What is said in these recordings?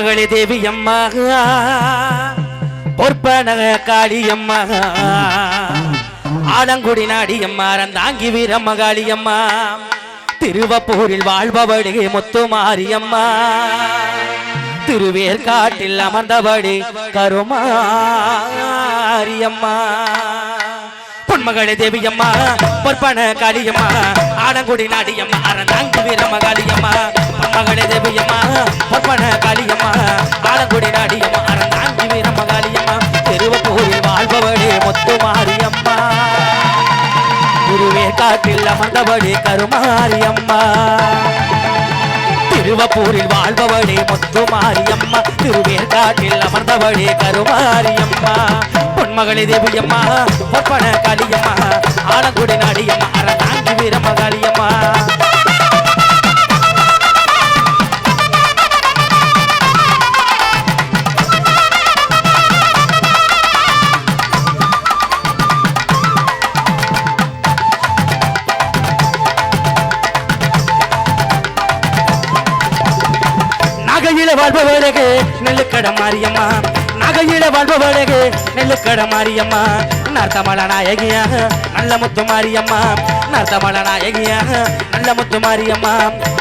பொன்மகளி தேவி அம்மா. பொற்பன காளியம்மா ஆலங்குடி நாடியம்மா ரந்தாங்கி வீரம்ம காளியம்மா திருவப்பூரில் வாழ்பவடி முத்துமாரியம்மா திருவேற்காட்டில் அமர்ந்தபடி கருமாரியம்மா பொன்மகளே தேவியம்மா பொற்பன காளியம்மா ஆலங்குடி நாடியம்மா அரணாங்கு வீரம்ம காளியம்மா. பொன்மகளே தேவியம்மா பொற்பன காளியம்மா ஆலங்குடி நாடியம்மா அரணாங்கு வீரம்ம காளியம்மா. திருவப்பூரில் வாழ்பவளே முத்துமாரியம்மா. காட்டில் அமர்ந்தபடி கருமாரியம்மா. திருவப்பூரில் வாழ்பவளே முத்துமாரியம்மா. திருவேற்காட்டில் அமர்ந்தவளே கருமாரியம்மா. பொன்மகளே தேவியம்மா பொற்பன காளியம்மா ஆலங்குடி நாடியம்மா அறந்தாங்கி வீரம்ம நகையில வாழ்பவழகு நெல்லுக்கட மாரியம்மா. நகையில வாழ்பவழகு நெல்லுக்கட மாரியம்மா. நர்த்தமல நாயகியா நல்ல முத்து மாரியம்மா. நர்த்தமல நாயகியா நல்ல முத்து மாரியம்மா.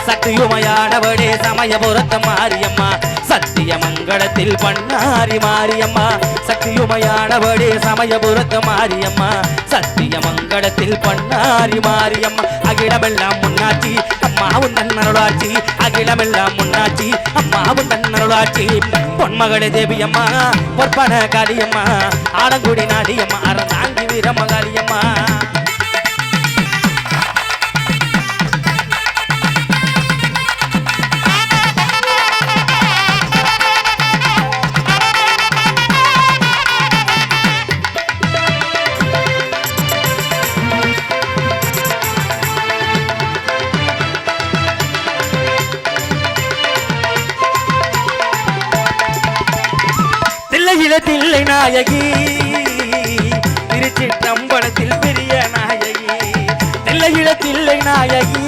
சக்தியுமையானவடே சமய பொருத்த மாரியம்மா. சத்திய மங்களத்தில் பண்ணாரி மாரியம்மா. சக்தியுமையானவடே சமய பொருத்த மாரியம்மா. சத்திய மங்களத்தில் பண்ணாரி மாரியம்மா. அகிலமெல்லாம் முன்னாச்சி அம்மாவும் தன்னருளாச்சி அகிலமெல்லாம் முன்னாச்சி அம்மாவும் தன்னருளாச்சி பொன்மகளே தேவியம்மா பொற்பன காளியம்மா. ஆலங்குடி நாடியம்மா அறந்தாங்கி வீரம்ம காளியம்மா தில்லையில தில்லை நாயகி. திருச்சிற்றம்பலத்தில் பெரிய நாயகி தில்லையில தில்லை நாயகி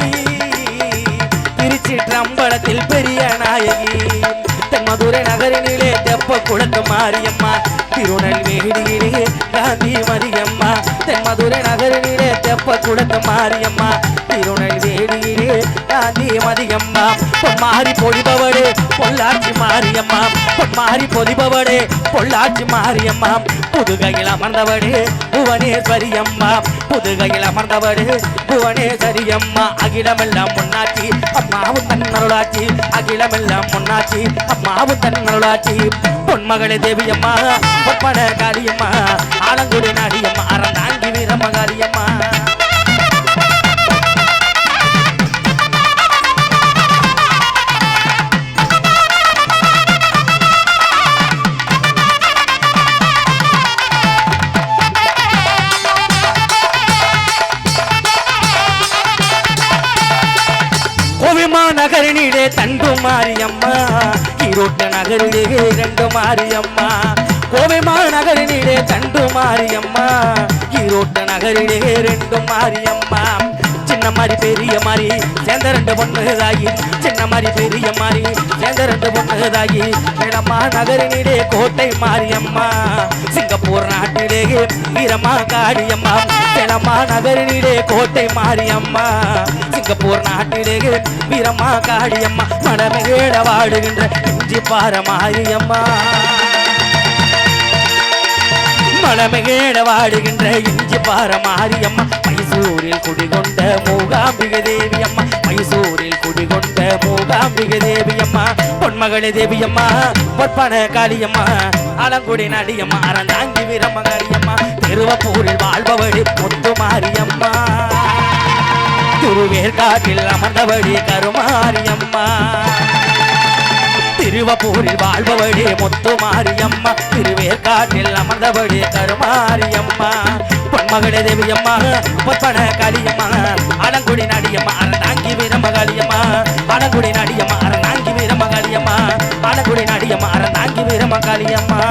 திருச்சிற்றம்பலத்தில் பெரிய நாயகி. தென்மதுரை நகரினிலே தெப்ப குழந்த மாரியம்மா திருநெல்வேலியிலே காந்தி மரியம்மா தென் மதுரை நகரினிலே தெப்ப குழந்த மாரியம்மா திருநெல்வேலி திருநெல்வேலியிலே காந்தி மதியம்மா. பொன்மாரி பொழிபவளே பொள்ளாச்சி மாரியம்மா. பொன்மாரி பொலிபவளே பொள்ளாச்சி மாரியம்மா. புதுகையில் அமர்ந்தவளே புவனேஸ்வரி அம்மா புதுகையில் அமர்ந்தவளே புவனேஸ்வரி அம்மா அகிலமெல்லாம் பொன்னாச்சி அம்மாவும் தன்னருளாச்சி அகிலமெல்லாம் பொன்னாச்சி அம்மாவும் தன்னருளாச்சி பொன்மகளே தேவியம்மா பொற்பன காளியம்மா ஆலங்குடி நாடியம்மா அறந்தாங்கி வீரம்ம நகரினிலே தண்டு மாரியம்மா. ஈரோட்டு நகரிலே ரெண்டு மாரியம்மா. கோவை மாநகரினிலே தண்டு மாரியம்மா. ஈரோட்டு நகரிலே ரெண்டு மாரியம்மா. சின்ன மாதிரி பெரிய மாதிரி சேர்ந்த ரெண்டு பொண்ணுதாகி சின்ன மாதிரி பெரிய மாதிரி சேர்ந்த ரெண்டு பொண்ணுதாகி இடமா நகரினிலே கோட்டை மாரியம்மா. சிங்கப்பூர் நாட்டிலே வீரமா காடியம்மா இடமா நகரினிலே கோட்டை மாரியம்மா. சிங்கப்பூர் நாட்டிலே வீரம்மா காளியம்மா மனமேட வாடுகின்ற இஞ்சி பார மாரியம்மா. மலமகேட வாடுகின்ற இஞ்சி பார மாரியம்மா. மைசூரில் குடிகொண்ட மூகாம்பிக தேவியம்மா. மைசூரில் குடிகொண்ட மூகாம்பிக தேவியம்மா. பொன்மகளே தேவியம்மா பொற்பன காளியம்மா. அலங்குடி நடியம்மா அறந்தாங்கி வீரம்ம காளியம்மா. திருவப்பூரில் வாழ்பவழி முத்து மாரியம்மா. திருவேற்காட்டில் அமர்ந்தபடி கருமாரியம்மா. திருவப்பூரில் வாழ்பவடி முத்து மாரியம்மா திருவேற்காட்டில் அமர்ந்தபடி கருமாரியம்மா. பொன்மகளே தேவியம்மா பொற்பன காளியம்மா. அலங்குடி நடியம்மா அரணாங்கி வீரம காளியம்மா. அலங்குடி நடியம்மா அரணாங்கி வீரம காளியம்மா. அலங்குடி நடியம்மா அரணாங்கி வீரம காளியம்மா.